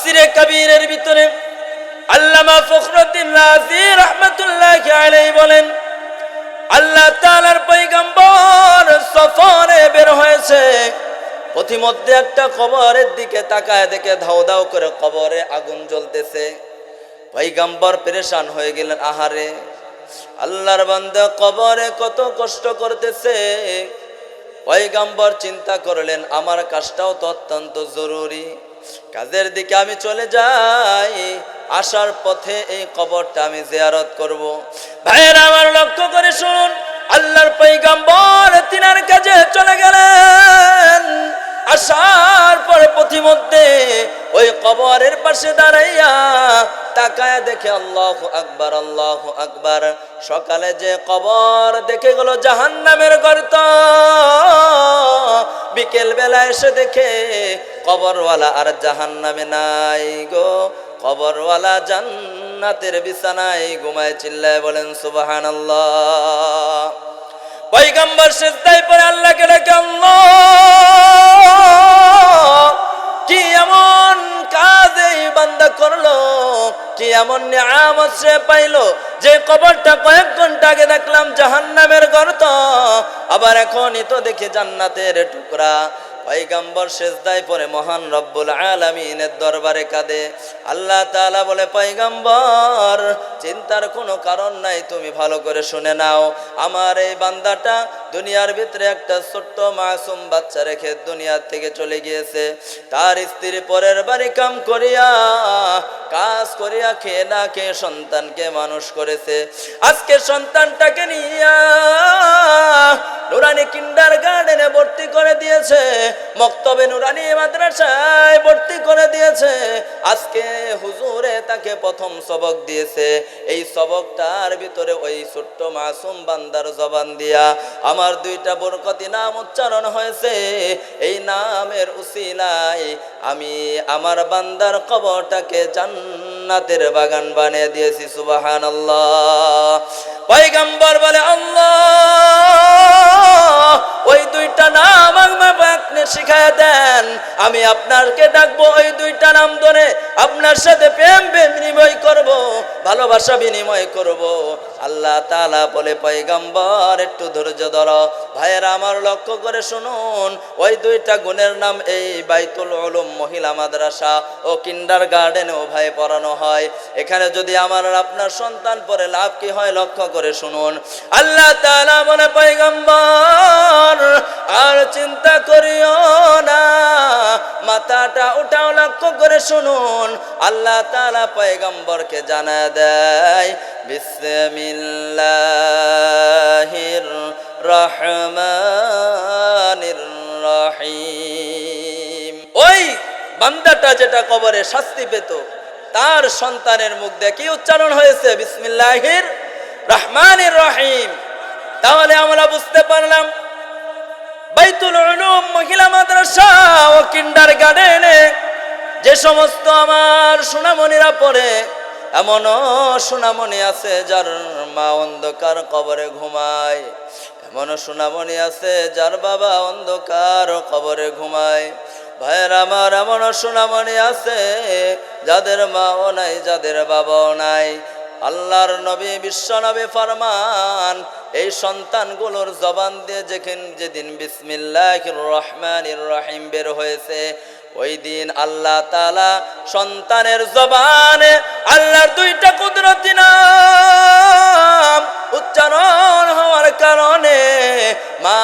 তাফসিরে কবিরের ভিতরে আল্লামা ফখরুদ্দিন রাজি রহমতুল্লাহ আলাইহি বলেন, আল্লাহ তাআলার পয়গম্বর সফরে বের হয়েছে। পথিমধ্যে একটা কবরের দিকে তাকায় দেখে ধাও ধাও করে কবরে আগুন জ্বলতেছে। পয়গম্বর পেরেশান হয়ে গেলেন, আহারে, আল্লাহর বান্দা কবরে কত কষ্ট করতেছে। পয়গম্বর চিন্তা করলেন, আমার কাজটাও তো অত্যন্ত জরুরি। কাজের দিকে আমি চলে যাই, আসার পথে এই কবরটা আমি জিয়ারত করব। ভাইয়েরা, আমার লক্ষ্য করে শুনুন, আল্লাহর পৈগম্বর তিনার কাজে চলে গেলেন। আসার পরে পথিমধ্যে ওই কবরের পাশে দাঁড়াইয়া তাকায় দেখে আল্লাহ আকবার আল্লাহ আকবার। সকালে যে কবর দেখে গেল জাহান্নামের গর্ত। বিকেল বেলা এসে দেখে কবরওয়ালা আর জাহান্নামে নাই গো। কবরওয়ালা জান্নাতের বিছানায় ঘুমায় চিল্লায় বলেন সুবাহান আল্লাহ পৈগম্বর শেষদায় পরে আল্লাহকে ডাকে কি এমন কাজ এই বান্দা করল, কি এমন নিয়ামত সে পাইলো, যে কবরটা কয়েক ঘণ্টা আগে দেখলাম জাহান্নামের গর্ত, আবার এখনই তো দেখি জান্নাতের টুকরা। পৈগম্বর শেষদায় পরে মহান রব্বুল আলমিনের দরবারে কাঁদে। আল্লাহ তালা বলে পাইগাম্বর চিন্তার কোনো কারণ নাই, তুমি ভালো করে শুনে নাও। আমার এই বান্দাটা দুনিয়ার ভিতরে একটা ছোট্ট মাসুম বাচ্চা রেখে দুনিয়ার থেকে চলে গিয়েছে। তার স্ত্রী পরের বাড়ি কাম করিয়া, কাজ করিয়া খেয়ে না খেয়ে সন্তানকে মানুষ করেছে। আজকে সন্তানটাকে নিয়া নুরানি কিন্ডার গার্ডেনে ভর্তি করে দিয়েছে, মক্তবে নুরানি মাদ্রাসায় ভর্তি করে দিয়েছে। আজকে হুজুরে তাকে প্রথম সবক দিয়েছে। এই সবকটার ভিতরে ওই ছোট্ট মাসুম বান্দার জবান দিয়া আমার দুইটা বরকতি নাম উচ্চারণ হয়েছে। এই নামের উসিলায় আমি আমার বান্দার কবরটাকে জান্নাতের বাগান বানিয়ে দিয়েছি সুবাহান আল্লাহ পয়গম্বর বলে, আল্লাহ! ওই দুইটা নাম আপনি শিখায় দেন। আমি আপনারকে ডাকবো ওই দুইটা নাম ধরে। আপনার সাথে প্রেম বিনিময় করব, ভালোবাসা বিনিময় করব। আল্লাহ তালা বলে, পয়গম্বর, একটু ধৈর্য ধরো। ভাইয়েরা, আমার লক্ষ্য করে শুনুন। ওই দুইটা গুণের নাম এই বাইতুল উলুম, মহিলা মাদ্রাসা ও কিন্ডার গার্ডেনেও ভাই পড়ানো হয়। এখানে যদি আমার আপনার সন্তান পরে লাভ কি হয়? লক্ষ্য করে শুনুন। আল্লাহ তালা বলে, পয়গম্বর আর চিন্তা করিও না। মাথাটা উঠাও, লক্ষ্য করে শুনুন। আল্লাহ তাআলা পয়গম্বরকে জানা দেয়, বিসমিল্লাহির রহমানির রহিম। ওই বান্দাটা যেটা কবরে শাস্তি পেত, তার সন্তানের মুখ দিয়ে কি উচ্চারণ হয়েছে, বিসমিল্লাহির রহমানির রহিম। তাহলে আমরা বুঝতে পারলাম বাইতুল উলুম মহিলা মাদ্রাসা ও কিন্ডার গার্ডেনে যে সমস্ত আমার সোনামণিরা পড়ে, এমনও সোনামণি আছে যার মা অন্ধকার কবরে ঘুমায়। এমনও সোনামণি আছে যার বাবা অন্ধকার কবরে ঘুমায়। ভাইয়ের আমার, এমনও সোনামণি আছে যাদের মাও নাই, যাদের বাবাও নাই। আল্লাহর নবী, বিশ্ব নবী ফরমান এই সন্তানগুলোর জবান দিয়ে যেখান যেদিন বিসমিল্লাহ রহমান রহিম বের হয়েছে, ওই দিন আল্লাহ তালা সন্তানের জবানে আল্লাহর দুইটা কুদরতি নাম উচ্চারণ হওয়ার কারণে মা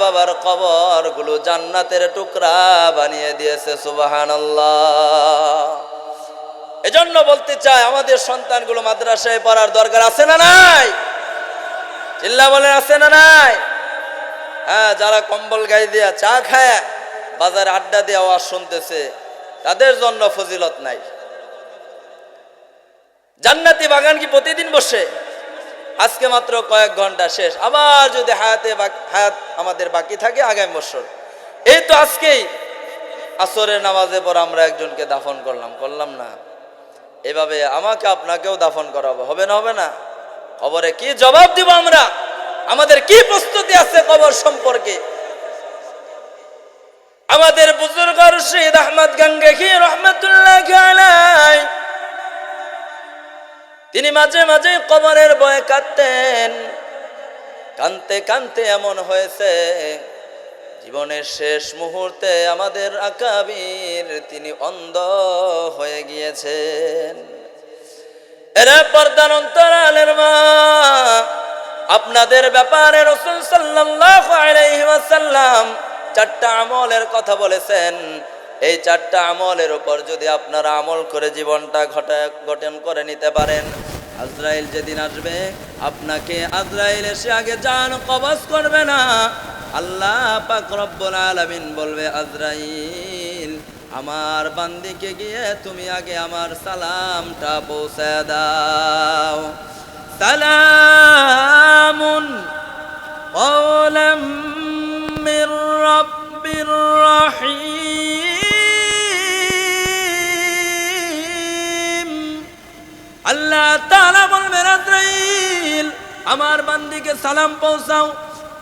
বাবার কবরগুলো জান্নাতের টুকরা বানিয়ে দিয়েছে সুবাহান এজন্য বলতে চাই, আমাদের সন্তানগুলো মাদ্রাসায় পড়ার দরকার আছে না নাই? চিল্লা বলে, আছে না নাই? হ্যাঁ যারা কম্বল গায়ে দিয়া চা খায়, বাজারে আড্ডা দিয়ে আওয়াজ শুনতেছে, তাদের জন্য ফজিলত নাই। জান্নাতি বাগান কি প্রতিদিন বসে? আজকে মাত্র কয়েক ঘণ্টা শেষ। আবার যদি হায়াতে হায়াত আমাদের বাকি থাকে আগামী বছর। এই তো আজকেই আসরের নামাজে পর আমরা একজনকে দাফন করলাম। করলাম না। এভাবে আমাকে আপনাকেও দাফন করাবো। হবে না হবে না? কবরে কি জবাব দিব আমরা? আমাদের কি প্রস্তুতি আছে কবর সম্পর্কে? আমাদের বুজুর্গ রশিদ আহমদ গঙ্গি রহমতুল্লাহ তিনি মাঝে মাঝে কবরের বয় কাঁদতেন। কানতে কানতে এমন হয়েছে, জীবনের শেষ মুহূর্তে আমাদের আকাবির তিনি অন্ধ হয়ে গিয়েছেন। মা। আপনাদের ব্যাপারে রসুল ওয়াসাল্লাম চারটা আমলের কথা বলেছেন। এই চারটা আমলের উপর যদি আপনারা আমল করে জীবনটা ঘটা, গঠন করে নিতে পারেন। আজরাইল যেদিন আসবে, আপনাকে আজরাইল এসে আগে জান কবজ করবে না। আল্লাহ পাক রব্বুল আলামিন বলবে, আজরাইল আমার বান্দিকে গিয়ে তুমি আগে আমার সালামটা পৌঁছে দাও সালামুন قولا من رب رحيم আল্লাহ তাআলা বলবেন আজরাইল আমার বান্দিকে সালাম পৌঁছাও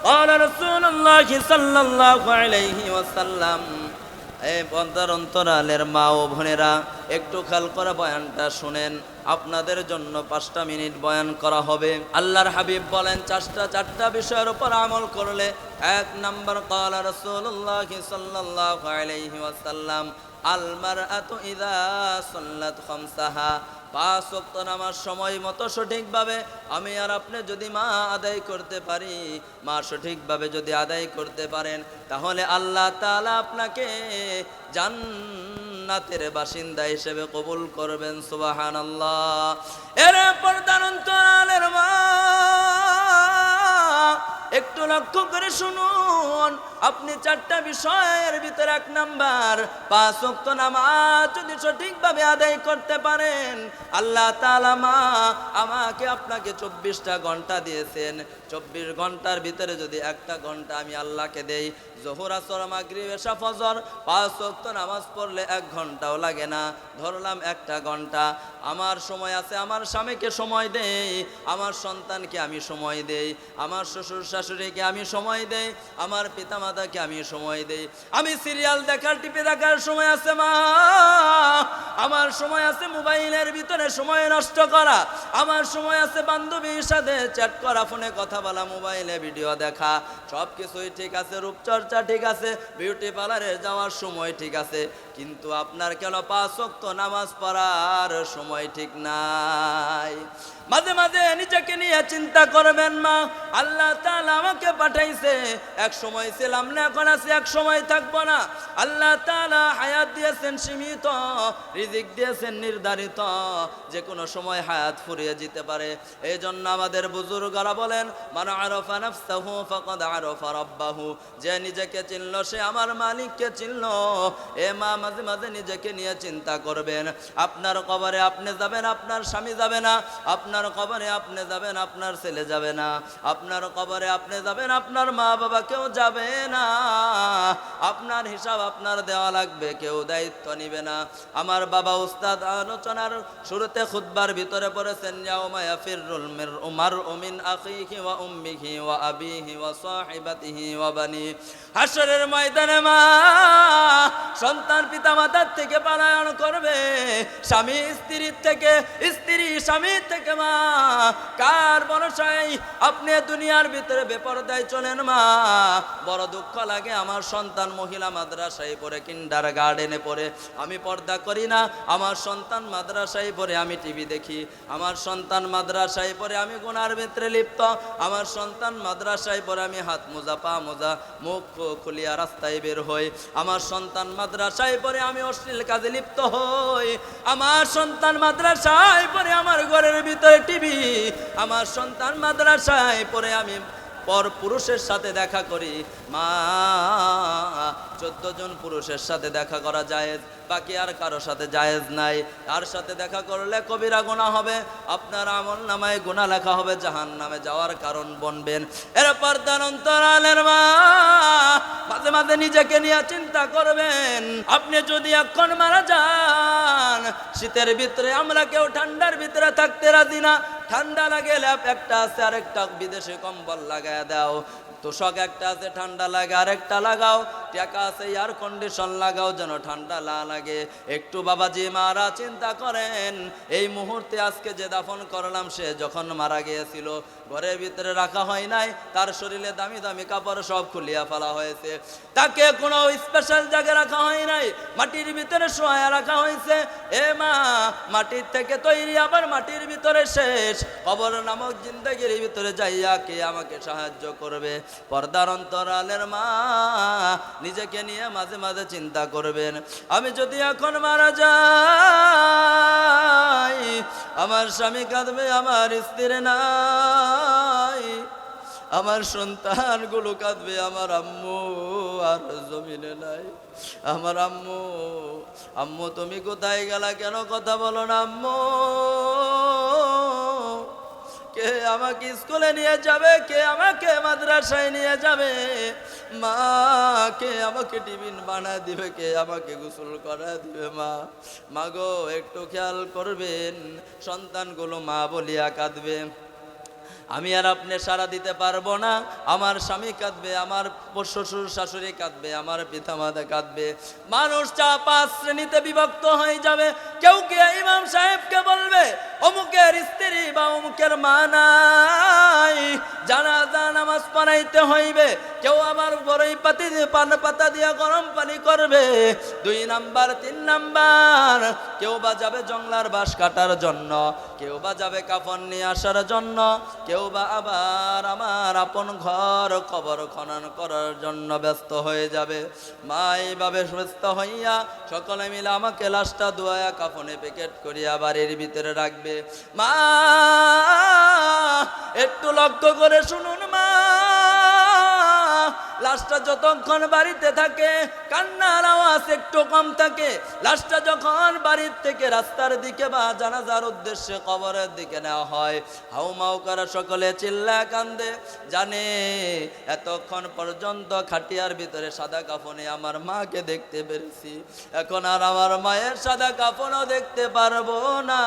قال رسول الله صلى الله عليه وسلم এই পদ্মার অন্তরালের মা ও বোনেরা, একটু খেয়াল করা বয়ানটা শুনেন। আপনাদের জন্য পাঁচটা মিনিট বয়ান করা হবে। আল্লাহর হাবিব বলেন, চারটা চারটা বিষয়ের উপর আমল করলে, এক নম্বর কালা রসুল্লাহ সাল্লাহ আলাইহি ওয়াসাল্লাম আলমার আত ইদা সাল্লাত খামসাহা। পাঁচ ওয়াক্ত নামাজ সময় মতো সঠিকভাবে আমি আর আপনি যদি মা আদায় করতে পারি, মা সঠিকভাবে যদি আদায় করতে পারেন, তাহলে আল্লাহ তাআলা আপনাকে জান্নাতের বাসিন্দা হিসেবে কবুল করবেন সুবাহান আল্লাহ এর পর্দার অন্তরালের মা একটু লক্ষ্য করে শুনুন। আপনি চারটা বিষয়ের ভিতরে এক নাম্বার। পাঁচ ওয়াক্ত নামাজ যদি সঠিকভাবে আদায় করতে পারেন, আল্লাহ তাআলা মা আমাকে আপনাকে চব্বিশটা ঘণ্টা দিয়েছেন। চব্বিশ ঘণ্টার ভিতরে যদি একটা ঘণ্টা আমি আল্লাহকে দেই, জোহর, আসর, মাগরিব, এশা, ফজর, পাঁচ ওয়াক্ত নামাজ পড়লে এক ঘন্টাও লাগে না। ধরলাম একটা ঘণ্টা। আমার সময় আছে, আমার স্বামীকে সময় দেই, আমার সন্তানকে আমি সময় দেই, আমার শ্বশুর শাশুড়িকে আমি সময় দেই, আমার পিতামাতাকে আমি সময় দেই। আমি সিরিয়াল দেখার টিপে দেখার সময় আছে মা। আমার সময় আছে মোবাইলের ভিতরে সময় নষ্ট করা। আমার সময় আছে বান্ধবীর সাথে চ্যাট করা, ফোনে কথা বলা, মোবাইলে ভিডিও দেখা। সব কিছুই ঠিক আছে, রূপচর্চা ঠিক আছে বিউটি পার্লারে যাওয়ার সময় ঠিক আছে। কিন্তু আপনার কেন পাঁচ ওয়াক্ত নামাজ পড়ার সময় ঠিক নাই? মাঝে মাঝে নিজেকে নিয়ে চিন্তা করবেন মা, আল্লাহ তাআলা আমাকে পাঠাইছে, এক সময় ছিলাম না, এখন আছি, এক সময় থাকব না। আল্লাহ তালা হায়াত দিয়েছেন সীমিত, রিজিক দিয়েছেন নির্ধারিত যে কোনো সময় হায়াত ফুরিয়ে যেতে পারে। এই জন্য আমাদের বুজুর্গরা বলেন, মান আরফা নাফসাহু ফাকাদ আরফা রাব্বাহু। যে নিজেকে চিনল, সে আমার মালিককে চিনল। এ মা মাঝে মাঝে নিজেকে নিয়ে চিন্তা করবেন। আপনার কবরে আপনি যাবেন, আপনার স্বামী যাবে না। আপনার কবরে আপনি যাবেন, আপনার ছেলে যাবে না। আপনার কবরে আপনি যাবেন, আপনার মা বাবা কেউ যাবে না। আপনার হিসাব আপনার দেওয়া লাগবে, কেউ দায়িত্ব নিবে না। আমার বাবা উস্তাদ আলোচনার শুরুতে খুতবার ভিতরে পড়েছেন ময়দানে মা সন্তান পিতা মাতার থেকে পালায়ন করবে। স্বামী স্ত্রীর থেকে, স্ত্রী স্বামীর থেকে মা। কার ভরসায় আপনি দুনিয়ার ভিতরে বেপরদায় চলেন মা? বড় দুঃখ লাগে আমার সন্তান মহিলা মাদ্রাসায় পড়ে কিন্ডার গার্ডেনে পড়ে। আমি পর্দা করি না, আমার সন্তান মাদ্রাসায় পড়ে, আমি টিভি দেখি। আমার সন্তান মাদ্রাসায় পড়ে, আমি গুনার ভিতরে লিপ্ত। আমার সন্তান মাদ্রাসায় পড়ে, আমি হাত মোজা, পা মোজা, মুখ খুলিয়া রাস্তায় বের হই। আমার সন্তান মাদ্রাসায় পড়ে আমি অশ্লীল কাজে লিপ্ত হই। আমার সন্তান মাদ্রাসায় পরে আমার ঘরের ভিতরে টিভি। আমার সন্তান মাদ্রাসায় পরে আমি পর পুরুষের সাথে দেখা করি। মা, চোদ্দ জন পুরুষের সাথে দেখা করা জায়েজ, বাকি আর কারও সাথে জায়েজ নাই। তার সাথে দেখা করলে কবিরা গোনা হবে, আপনার আমল নামায় গোনা লেখা হবে জাহান নামে যাওয়ার কারণ বনবেন। এরপর তার অন্তরালের মা, মাঝে মাঝে নিজেকে নিয়ে চিন্তা করবেন, আপনি যদি এখন মারা যান, শীতের ভিতরে আমরা কেউ ঠান্ডার ভিতরে থাকতে রাজি না ঠান্ডা লাগে ল্যাপ একটা আছে আরেকটা বিদেশে কম্বল লাগায় দাও। তোষক একটা আছে, ঠান্ডা লাগে, আরেকটা লাগাও। টাকা আছে এয়ার কন্ডিশন লাগাও, যেন ঠান্ডা না লাগে। একটু বাবাজি মারা চিন্তা করেন, এই মুহূর্তে আজকে যে দাফন করলাম, সে যখন মারা গিয়েছিল, ঘরের ভিতরে রাখা হয় নাই, তার শরীরে দামি দামি কাপড় সব খুলিয়া ফেলা হয়েছে। তাকে কোনো স্পেশাল জায়গায় রাখা হয় নাই, মাটির ভিতরে শোয়া রাখা হয়েছে। এ মা, মাটির থেকে তৈরি, আবার মাটির ভিতরে শেষ। কবর নামক জিন্দগির ভিতরে যাইয়া কে আমাকে সাহায্য করবে? পর্দার অন্তরালের মা নিজেকে নিয়ে মাঝে মাঝে চিন্তা করবেন। আমি যদি এখন মারা যাই, আমার স্বামী কাঁদবে, আমার স্ত্রী নাই। আমার সন্তান সন্তানগুলো কাঁদবে, আমার আম্মু আর জমিনে নাই। আমার আম্মু আম্মু তুমি কোথায় গেলা? কেন কথা বলো না, আম্মু। কে আমাকে স্কুলে নিয়ে যাবে, কে আমাকে মাদ্রাসায় নিয়ে যাবে? মা, কে আমাকে টিফিন বানা দিবে, কে আমাকে গোসল করা দিবে, মা? মা গো, একটু খেয়াল করবেন, সন্তানগুলো মা বলিয়া কাঁদবে। আমি আর আপনি সারা দিতে পারব না। আমার স্বামী কাঁদবে, আমার শ্বশুর শাশুড়ি কাঁদবে, আমার পিতামাতা কাঁদবে। মানুষ চা পাঁচ শ্রেণীতে বিভক্ত হয়ে যাবে। কেউ কে ইমাম সাহেবকে বলবে, অমুকের স্ত্রী বা অমুকের মা নাই। জানাজা, নামাজ পড়াইতে হইবে। কেউ আবার বড়ই পাতি পান পাতা দিয়ে গরম পানি করবে। দুই নাম্বার, তিন নাম্বার, কেউ বা যাবে জংলার বাস কাটার জন্য। কেউ বা যাবে কাফন নিয়ে আসার জন্য। কেউ বা আবার আমার আপন ঘর কবর খনন করার জন্য ব্যস্ত হয়ে যাবে। মা এইভাবে ব্যস্ত হইয়া সকলে মিলে আমাকে লাশটা ধোয়া কাফনে প্যাকেট করিয়া বাড়ির ভিতরে রাখবে। মা, একটু লক্ষ্য করে শুনুন মা, লাশটা যতক্ষণ বাড়িতে থাকে, কান্নার আওয়াজ একটু কম থাকে। লাশটা যখন বাড়ির থেকে রাস্তার দিকে বা জানাজার উদ্দেশ্যে কবরের দিকে নেওয়া হয়, হাউমাউ করা সকলে চিল্লা কান্দে, জানে, এতক্ষণ পর্যন্ত খাটিয়ার ভিতরে সাদা কাফনে আমার মাকে দেখতে পেরেছি। এখন আর আমার মায়ের সাদা কাফনও দেখতে পারব না।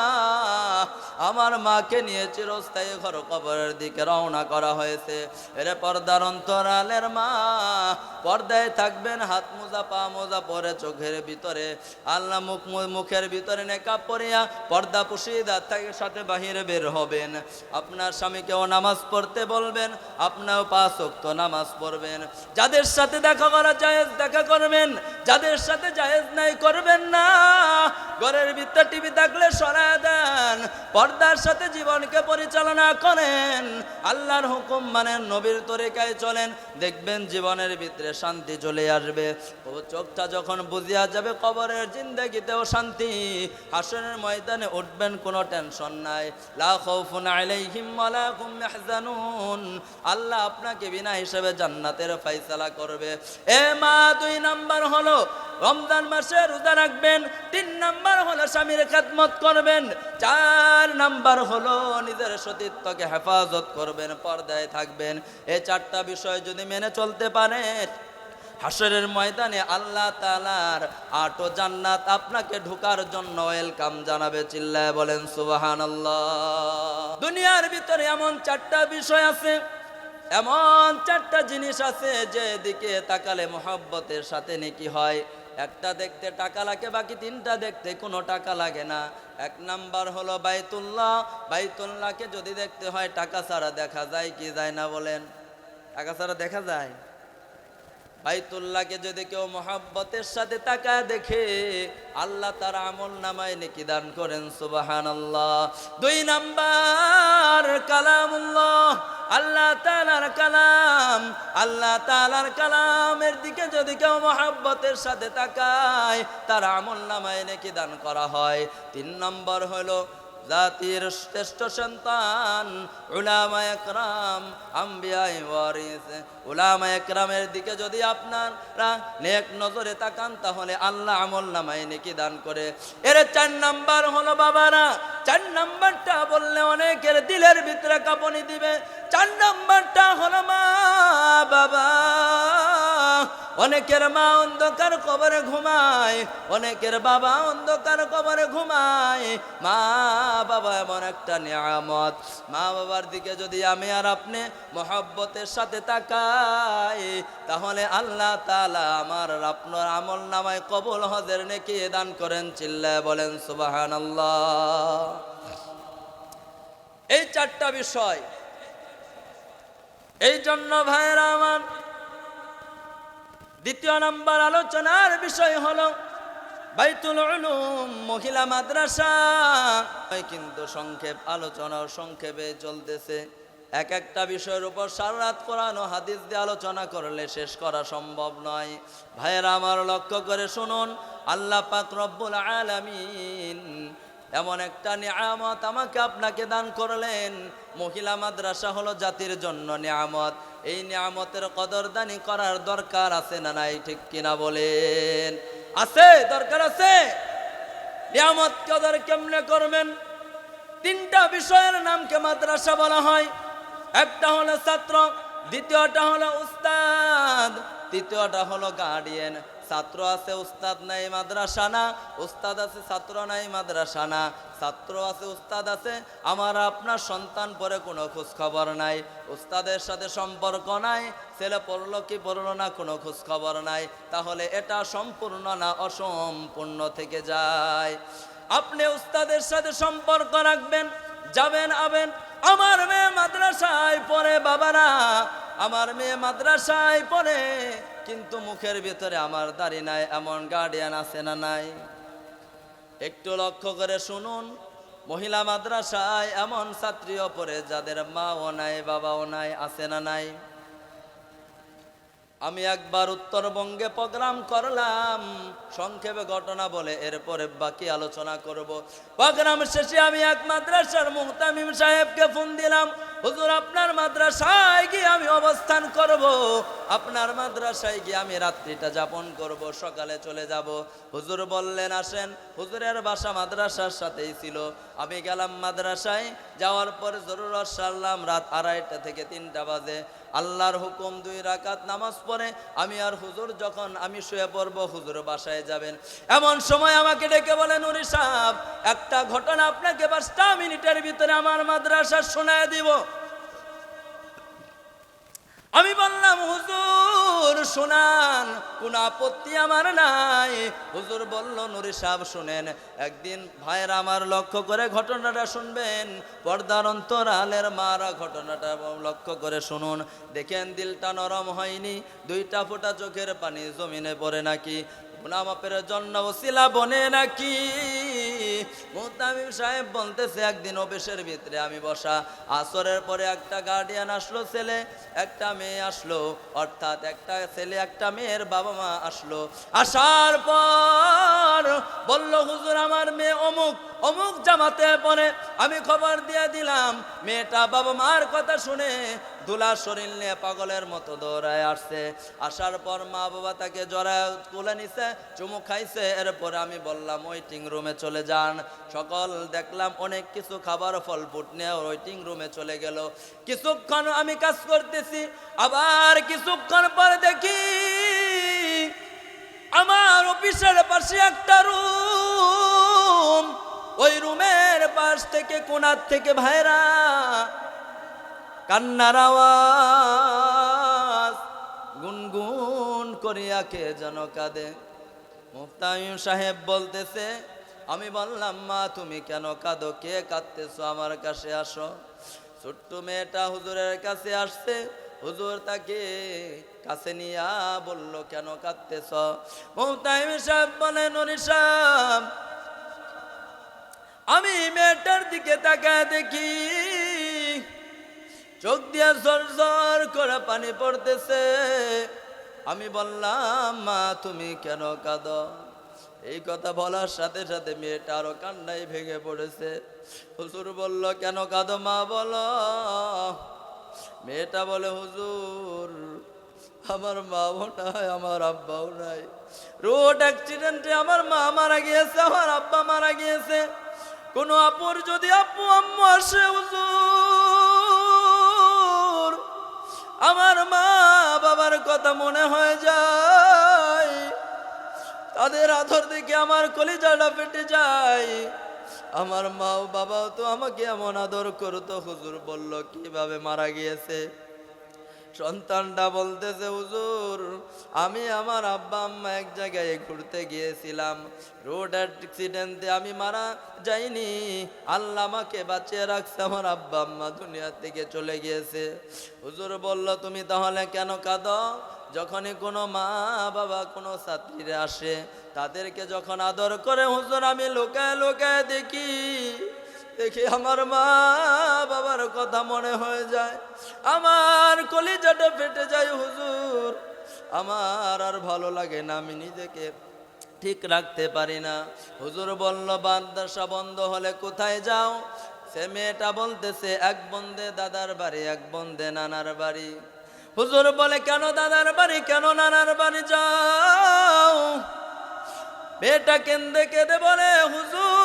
আমার মাকে নিয়ে চিরস্থায়ী ঘর কবরের দিকে রওনা করা হয়েছে। এর পর্দার অন্তরালের মা, পর্দায় থাকবেন, হাত মোজা, পা মোজা পরে চোখের ভিতরে। আল্লাহ মুখ, মুখের ভিতরে নেকাপ পরিয়া পর্দা পুষিয়ে তাকে সাথে বাহিরে বের হবেন। আপনার স্বামীকেও নামাজ পড়তে বলবেন, আপনাও পাঁচ নামাজ পড়বেন। যাদের সাথে দেখা করা যায় দেখা করবেন। যাদের সাথে জায়েজ নাই করবেন না। ঘরের ভিতরে টিভি থাকলে সরায় দেন, পর্দার সাথে জীবনকে পরিচালনা করেন। আল্লাহর হুকুম মানেন নবীর তরিকায় চলেন, দেখবেন জীবনের ভিতরে শান্তি চলে আসবে। ও চোখটা যখন বুঝিয়া যাবে, কবরের জিন্দগিতেও শান্তি। হাসনের ময়দানে উঠবেন, কোনো টেনশন নাই। আল্লাহ আপনাকে বিনা হিসেবে জান্নাতের ফয়সালা করবে। এ মা দুই নাম্বার হলো রমজান মাসে রোজা রাখবেন, তিন নাম্বার হলো স্বামীর খেদমত করবেন, চার নাম্বার হলো নিজের সতীত্বকে হেফাজত করবেন, পর্দায় থাকবেন। এই চারটা বিষয় যদি মেনে চলতে পারেন হাসরের ময়দানে আল্লাহ তালার আটো জান্নাত আপনাকে ঢোকার জন্য ওয়েলকাম জানাবে, চিল্লায় বলেন সুবাহান দুনিয়ার ভিতরে এমন চারটা বিষয় আছে এমন চারটা জিনিস আছে যে দিকে তাকালে মোহাব্বতের সাথে নেকি হয়। একটা দেখতে টাকা লাগে, বাকি তিনটা দেখতে কোনো টাকা লাগে না। এক নাম্বার হলো বাইতুল্লাহ। বাইতুল্লাহকে যদি দেখতে হয়, টাকা ছাড়া দেখা যায় কি যায় না বলেন? টাকা ছাড়া দেখা যায়? বাইতুল্লাহকে যদি কেউ মহাব্বতের সাথে তাকা দেখে, আল্লাহ তার আমল নামায় নেকি দান করেন সুবাহান দুই নাম্বার কালামুল্লাহ, আল্লাহ তালার কালাম, আল্লাহ তালার কালামের দিকে যদি কেউ মহাব্বতের সাথে তাকায়, তার আমল নামায় নেকি দান করা হয়। তিন নম্বর হলো জাতির শ্রেষ্ঠ সন্তান উলামা একরাম, আম্বিয়াই ওয়ারিস। উলামা একরামের দিকে যদি আপনারা নেক নজরে তাকান, তাহলে আল্লাহ আমল নামায় নেকি দান করে। এর চার নাম্বার হলো, বাবারা, চার নাম্বারটা বললে অনেকের দিলের ভিতরে কাঁপনি দিবে। চার নাম্বারটা হলো মা বাবা অনেকের মা অন্ধকার কবরে ঘুমায়, অনেকের বাবা অন্ধকার কবরে ঘুমায়। মা বাবা এমন একটা নিয়ামত। মা বাবার দিকে যদি আমি আর আপনি মহব্বতের সাথে তাকাই, তাহলে আল্লাহ তালা আমার আপনার আমল নামায় কবুল হজের নেকি দান করেন, চিল্লায় বলেন, সুবহানাল্লাহ। এই চারটা বিষয়। এই জন্য ভাইয়েরা আমার দ্বিতীয় নম্বর আলোচনার বিষয় হলো, বাইতুল উলুম, মহিলা মাদ্রাসা। কিন্তু সংক্ষেপ আলোচনা, সংক্ষেপে চলতেছে। এক একটা বিষয়ের উপর সারা রাত কোরআন হাদিস দিয়ে আলোচনা করলে শেষ করা সম্ভব নয়। ভাইয়েরা, আমার লক্ষ্য করে শুনুন, আল্লাহ পাক রব্বুল আলামিন এমন একটা নিয়ামত আমাকে আপনাকে দান করলেন। মহিলা মাদ্রাসা হলো জাতির জন্য নিয়ামত। এই নিয়ামতের কদরদানি করার দরকার আছে না নাই? ঠিক কিনা বলেন। আছে, দরকার আছে। নিয়ামত কদর কেমনে করবেন? তিনটা বিষয়ের নামকে মাদ্রাসা বলা হয়। একটা হলো ছাত্র, দ্বিতীয়টা হলো উস্তাদ, তৃতীয়টা হলো গার্ডিয়ান ছাত্র আছে, উস্তাদ নাই, মাদ্রাসা না। উস্তাদ আছে, ছাত্র নাই, মাদ্রাসা না। ছাত্র আছে, উস্তাদ আছে। আমার আপনার সন্তান পরে কোনো খোঁজ খবর নাই। উস্তাদের সাথে সম্পর্ক নাই। ছেলে পড়ল কি পড়ল না, কোনো খোঁজ খবর নাই। তাহলে এটা সম্পূর্ণ না, অসম্পূর্ণ থেকে যায়। আপনি উস্তাদের সাথে সম্পর্ক রাখবেন, যাবেন, আবেন। আমার মেয়ে মাদ্রাসায় পরে বাবারা আমার মেয়ে মাদ্রাসায় পড়ে, কিন্তু মুখের ভিতরে আমার দাড়ি নাই, এমন গার্ডিয়ান আছে না নাই? একটু লক্ষ্য করে শুনুন, মহিলা মাদ্রাসায় এমন ছাত্রীও পড়ে যাদের মাও নাই, বাবাও নাই, আছে না নাই? আমি একবার উত্তরবঙ্গে প্রোগ্রাম করলাম, সংক্ষেপে ঘটনা বলে এরপরে বাকি আলোচনা করব। প্রোগ্রাম শেষে আমি এক মাদ্রাসার মুহতামিম সাহেবকে ফোন দিলাম, হুজুর, আপনার মাদ্রাসায় গিয়ে আমি অবস্থান করব। আপনার মাদ্রাসায় গিয়ে আমি রাত্রিটা যাপন করব, সকালে চলে যাব। হুজুর বললেন, আসেন। হুজুরের বাসা মাদ্রাসার সাথেই ছিল। আমি গেলাম মাদ্রাসায়, যাওয়ার পরে জরুরত সারলাম, রাত আড়াইটা থেকে তিনটা বাজে। আল্লাহর হুকুম দুই রাকাত নামাজ পড়ে, আমি আর হুজুর যখন আমি শুয়ে পড়ব, হুজুর বাসায় যাবেন। এমন সময় আমাকে ডেকে বলেন নুরি সাহাব, একটা ঘটনা আপনাকে পাঁচটা মিনিটের ভিতরে আমার মাদ্রাসা শোনায় দিব। আমি বললাম, হুজুর, শোনান, কোনো আপত্তি আমার নাই। হুজুর বলল, নুরি সাহেব, শুনেন, একদিন ভাইয়ের আমার লক্ষ্য করে ঘটনাটা শুনবেন, পর্দার অন্তরালের মারা ঘটনাটা লক্ষ্য করে শুনুন। দেখেন, দিলটা নরম হয়নি, দুইটা ফোঁটা চোখের পানি জমিনে পড়ে নাকি। গুনামাপের জন্য ওসিলা বনে নাকি? মুহতামিম সাহেব বলতেছে, একদিন অফিসের ভিতরে আমি বসা। আসরের পরে একটা গার্ডিয়ান আসলো, ছেলে একটা মেয়ে আসলো, অর্থাৎ একটা ছেলে, একটা মেয়ের বাবা মা আসলো। আসার পর বলল, হুজুর, আমার মেয়ে অমুক। অমুক জামাতে পরে আমি খবর দিয়ে দিলাম, মেয়েটা বাবা মার কথা শুনে দুলা শরীর নিয়ে পাগলের মতো দৌড়ায় আসছে। আসার পর মা বাবা তাকে জড়ায় তুলে নিছে, চুমু খাইছে, এরপর আমি বললাম ওয়েটিং রুমে চলে যান। সকল দেখলাম অনেক কিছু খাবার ফল ফুট নিয়ে ওয়েটিং রুমে চলে গেল। কিছুক্ষণ আমি কাজ করতেছি, আবার কিছুক্ষণ পরে দেখি আমার অফিসের পাশে একটা রুম ওই রুমের পাশ থেকে কোনার থেকে ভাইরা কান্নার আওয়াজ গুনগুন করিয়া কে যেন কাঁদে। মুফতামিম সাহেব বলতেছে, আমি বললাম, মা, তুমি কেন কাঁদো? কে কাঁদতেছো? আমার কাছে আসো। ছোট্ট মেয়েটা হুজুরের কাছে আসছে। হুজুর তাকে কাছে নিয়া বলল, কেন কাঁদতেছ? মুফতামিম সাহেব বলে, নরি সাহেব আমি মেয়েটার দিকে তাকায় দেখি, চোখ দিয়া জর জর করে পানি পড়তেছে। আমি বললাম, মা, তুমি কেন কাঁদ? এই কথা বলার সাথে সাথে মেয়েটা আরও কান্নাই ভেঙে পড়েছে। হুজুর বলল, কেন কাঁদ মা, বলো। মেয়েটা বলে, হুজুর, আমার মাও নাই, আমার আব্বাও নাই। রোড অ্যাক্সিডেন্টে আমার মা মারা গিয়েছে, আমার আব্বা মারা গিয়েছে। কোনো আপুর যদি আপু, আম্মু আসে আমার মা বাবার কথা মনে হয়ে যায়, তাদের আধর দেখে আমার কলিজাটা ফেটে যায়। আমার মা বাবাও তো আমাকে এমন আদর করতো, হুজুর বলল, কীভাবে মারা গিয়েছে? সন্তানটা বলতেছে, হুজুর, আমি আমার আব্বা আম্মা এক জায়গায় ঘুরতে গিয়েছিলাম। রোড অ্যাক্সিডেন্টে আমি মারা যাইনি। আল্লাহ আমাকে বাঁচিয়ে রাখছে, আমার আব্বা আম্মা দুনিয়া থেকে চলে গিয়েছে। হুজুর বলল, তুমি তাহলে কেন কাঁদো? যখনই কোনো মা বাবা, কোনো ছাত্রীরা আসে, তাদেরকে যখন আদর করে, হুজুর, আমি লোকায় লোকায় দেখি দেখি আমার মা বাবার কথা মনে হয়ে যায়। আমার কলিজাটা ফেটে যায়, হুজুর। আমার আর ভালো লাগে না, আমি নিজেকে ঠিক রাখতে পারি না। হুজুর বলল বান্দাসা বন্ধ হলে কোথায় যাও? সে মেয়েটা বলতেছে, এক বন্দে দাদার বাড়ি, এক বন্দে নানার বাড়ি। হুজুর বলে, কেন দাদার বাড়ি, কেন নানার বাড়ি যাও? মেয়েটা কেন্দে কেঁদে বলে, হুজুর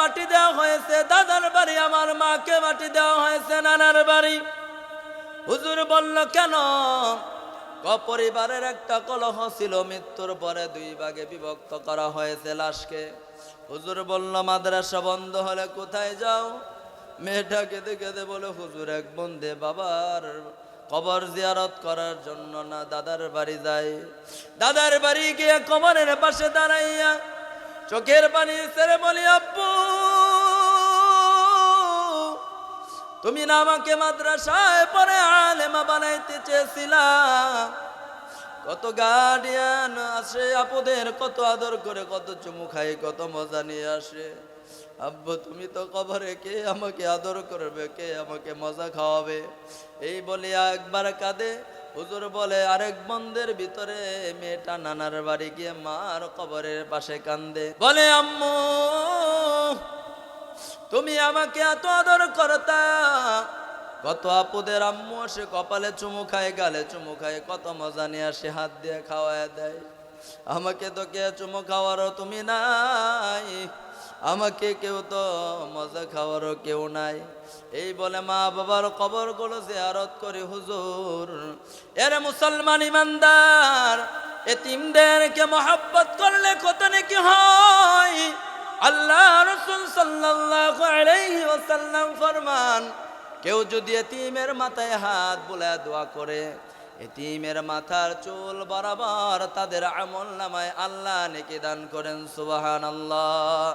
মাটি দেওয়া হয়েছে, দাদার বাড়ি, আমার মাকে মাটি দেওয়া হয়েছে, নানার বাড়ি। হুজুর বলল, কেন? পরিবারের একটা কলহ ছিল, মৃত্যুর পরে দুই ভাগে বিভক্ত করা হয়েছে লাশকে। হুজুর বলল, মাদ্রাসা বন্ধ হলে কোথায় যাও? মেয়েটা কেঁদে কেঁদে বলে, হুজুর, এক বন্ধে বাবার কবর জিয়ারত করার জন্য না, দাদার বাড়ি যায় দাদার বাড়ি গিয়ে কবরের পাশে দাঁড়াইয়া চোখের পানি ছেড়ে বলি, আব্বু তুমি না আমাকে মাদ্রাসায় পরে আলেমা বানাইতে চেয়েছিলা। কত গার্ডিয়ান আসে, আপুদের কত আদর করে, কত চুমু খাই কত মজা নিয়ে আসে। আব্বু, তুমি তো কবরে কে আমাকে আদর করবে, কে আমাকে মজা খাওয়াবে? এই বলে একবার কাঁদে। হুজুর বলে, আরেক বন্ধের ভিতরে মেয়েটা নানার বাড়ি গিয়ে মার কবরের পাশে কান্দে বলে, আম্মু তুমি আমাকে এত আদর করতা। কত আপুদের আম্মু আসে কপালে চুমু খায়, গালে চুমু খায়, কত মজা নিয়ে আসে হাত দিয়ে খাওয়ায় দেয়। আমাকে তো কে চুমু খাওয়ারও তুমি নাই, আমাকে কেউ তো মজা খাওয়ারও কেউ নাই। এই বলে মা বাবার কবরগুলো জিয়ারত করে হুজুর। এর মুসলমান ইমানদার, এতিমদেরকে মহাব্বত করলে কত নাকি হয়। আল্লাহ রসুল সাল্লাহ আলাইহি ওয়াসাল্লাম ফরমান, কেউ যদি এতিমের মাথায় হাত বলে দোয়া করে, এতিমের মাথার চুল বরাবর তাদের আমল নামায় আল্লাহ নেকি দান করেন, সুবহানাল্লাহ।